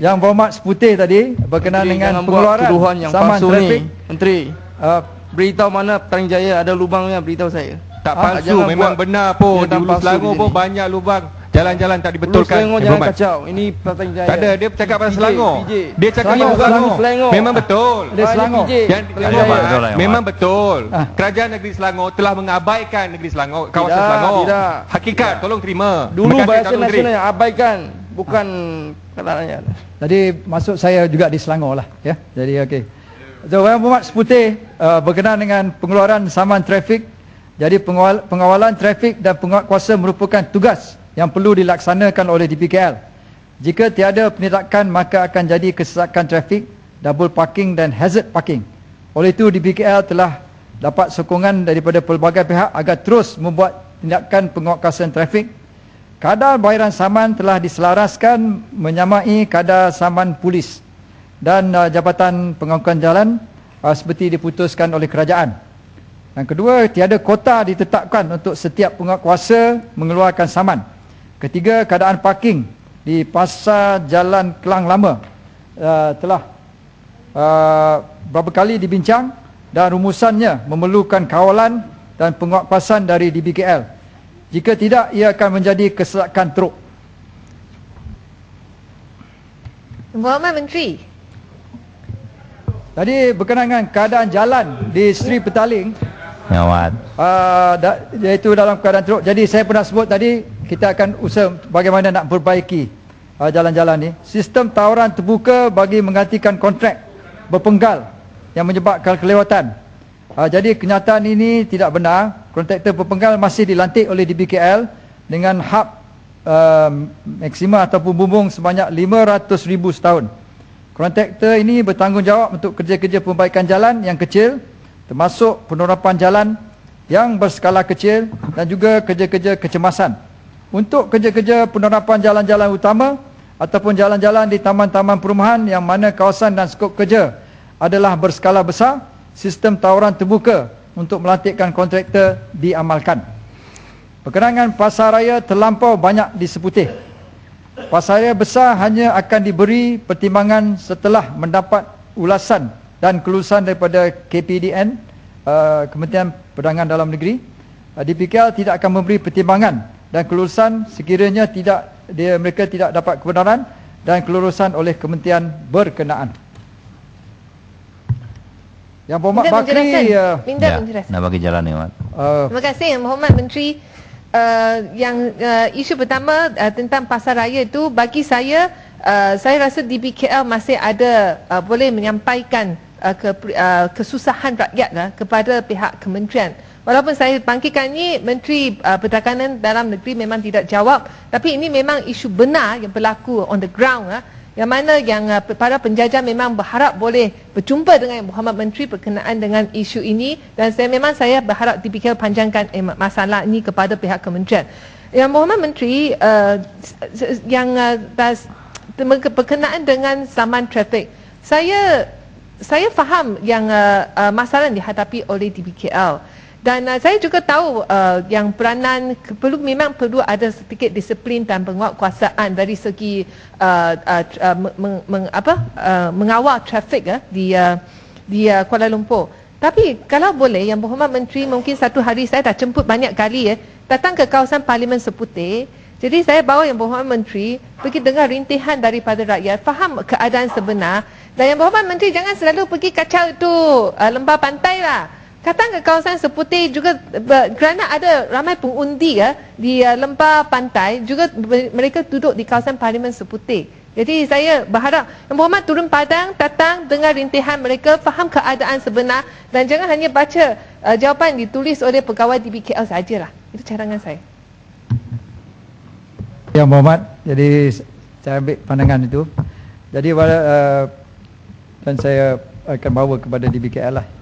Yang berhormat seputih tadi berkenaan Menteri, dengan pengeluaran tuduhan yang saman palsu trafik. ni. Menteri, Uh, beritahu mana Petaling Jaya ada lubangnya, beritahu saya. Tak Ah, palsu, memang buat benar pun. Di Hulu Selangor pun banyak lubang. Jalan-jalan tak Hulu dibetulkan. Selangor Yang jangan kacau. Ini Petaling Jaya. Tak ada, dia cakap pasal Selangor. PJ. Dia cakap Selangor, pasal Selangor. Selangor. Memang betul. Dia Selangor. Yang memang betul. Ah. Kerajaan negeri Selangor telah mengabaikan negeri Selangor, kawasan Tidak, Selangor. tidak. Hakikat, tolong terima. Dulu bahasa nasional yang abaikan, bukan katanya. Tadi masuk saya juga di Selangor lah ya. Jadi okey. So, yang berhormat seputih uh, berkenaan dengan pengeluaran saman trafik. Jadi pengawal, pengawalan trafik dan penguatkuasa merupakan tugas yang perlu dilaksanakan oleh DPKL. Jika tiada penindakan maka akan jadi kesesakan trafik, double parking dan hazard parking. Oleh itu DPKL telah dapat sokongan daripada pelbagai pihak agar terus membuat tindakan penguatkuasaan trafik Kadar bayaran saman telah diselaraskan menyamai kadar saman polis dan uh, Jabatan Pengangkutan Jalan uh, seperti diputuskan oleh kerajaan. Yang kedua, tiada kota ditetapkan untuk setiap penguatkuasa mengeluarkan saman. Ketiga, keadaan parking di pasar Jalan Kelang Lama uh, telah uh, berapa kali dibincang dan rumusannya memerlukan kawalan dan penguatkuasaan dari DBKL. Jika tidak, ia akan menjadi kesesakan teruk. Berhormat Menteri. Tadi berkenaan dengan keadaan jalan di Sri Petaling, Wan. uh, da, iaitu dalam keadaan teruk. Jadi saya pernah sebut tadi, kita akan usaha bagaimana nak perbaiki uh, jalan-jalan ni. Sistem tawaran terbuka bagi menggantikan kontrak berpenggal yang menyebabkan kelewatan. Uh, jadi kenyataan ini tidak benar. Kontraktor berpenggal masih dilantik oleh DBKL dengan hak uh, maksima ataupun bumbung sebanyak 500 ribu setahun. Kontraktor ini bertanggungjawab untuk kerja-kerja perbaikan jalan yang kecil termasuk penerapan jalan yang berskala kecil dan juga kerja-kerja kecemasan. Untuk kerja-kerja penerapan jalan-jalan utama ataupun jalan-jalan di taman-taman perumahan yang mana kawasan dan skop kerja adalah berskala besar, sistem tawaran terbuka untuk melantikkan kontraktor diamalkan. Perkenangan pasar raya terlampau banyak diseputih. Pasar raya besar hanya akan diberi pertimbangan setelah mendapat ulasan dan kelulusan daripada KPDN, uh, Kementerian Perdagangan Dalam Negeri. Uh, DPKL tidak akan memberi pertimbangan dan kelulusan sekiranya tidak dia mereka tidak dapat kebenaran dan kelulusan oleh kementerian berkenaan. Yang berhormat Minta Bakri uh, Minta Ya, penjelasan. nak bagi jalan ni Wan. uh, Terima kasih Yang Berhormat Menteri. Uh, yang uh, isu pertama uh, tentang pasar raya itu bagi saya uh, saya rasa DBKL masih ada uh, boleh menyampaikan uh, ke, uh, kesusahan rakyat uh, kepada pihak kementerian. Walaupun saya bangkitkan ini Menteri uh, Perdagangan Dalam Negeri memang tidak jawab tapi ini memang isu benar yang berlaku on the ground uh, yang mana yang uh, para penjajah memang berharap boleh berjumpa dengan Berhormat Menteri berkenaan dengan isu ini dan saya memang saya berharap DPKL panjangkan eh, masalah ini kepada pihak kementerian. Yang Berhormat Menteri uh, yang uh, das, berkenaan dengan saman trafik. Saya saya faham yang uh, uh, masalah yang dihadapi oleh DBKL dan uh, saya juga tahu uh, yang peranan perlu memang perlu ada sedikit disiplin dan penguatkuasaan dari segi uh, uh, uh, meng, meng, apa uh, mengawal trafik uh, di uh, di uh, Kuala Lumpur. Tapi kalau boleh yang berhormat menteri mungkin satu hari saya dah jemput banyak kali ya datang ke kawasan Parlimen Seputih jadi saya bawa yang berhormat menteri pergi dengar rintihan daripada rakyat, faham keadaan sebenar. Dan yang berhormat menteri jangan selalu pergi kacau itu uh, lembah pantai lah. Datang ke kawasan Seputih juga kerana ada ramai pengundi ya di uh, lembah pantai juga mereka duduk di kawasan Parlimen Seputih. Jadi saya berharap Yang Berhormat turun padang, datang dengar rintihan mereka, faham keadaan sebenar dan jangan hanya baca uh, jawapan ditulis oleh pegawai DBKL sajalah. Itu cadangan saya. Yang berhormat, jadi saya ambil pandangan itu. Jadi uh, dan saya akan bawa kepada DBKL lah.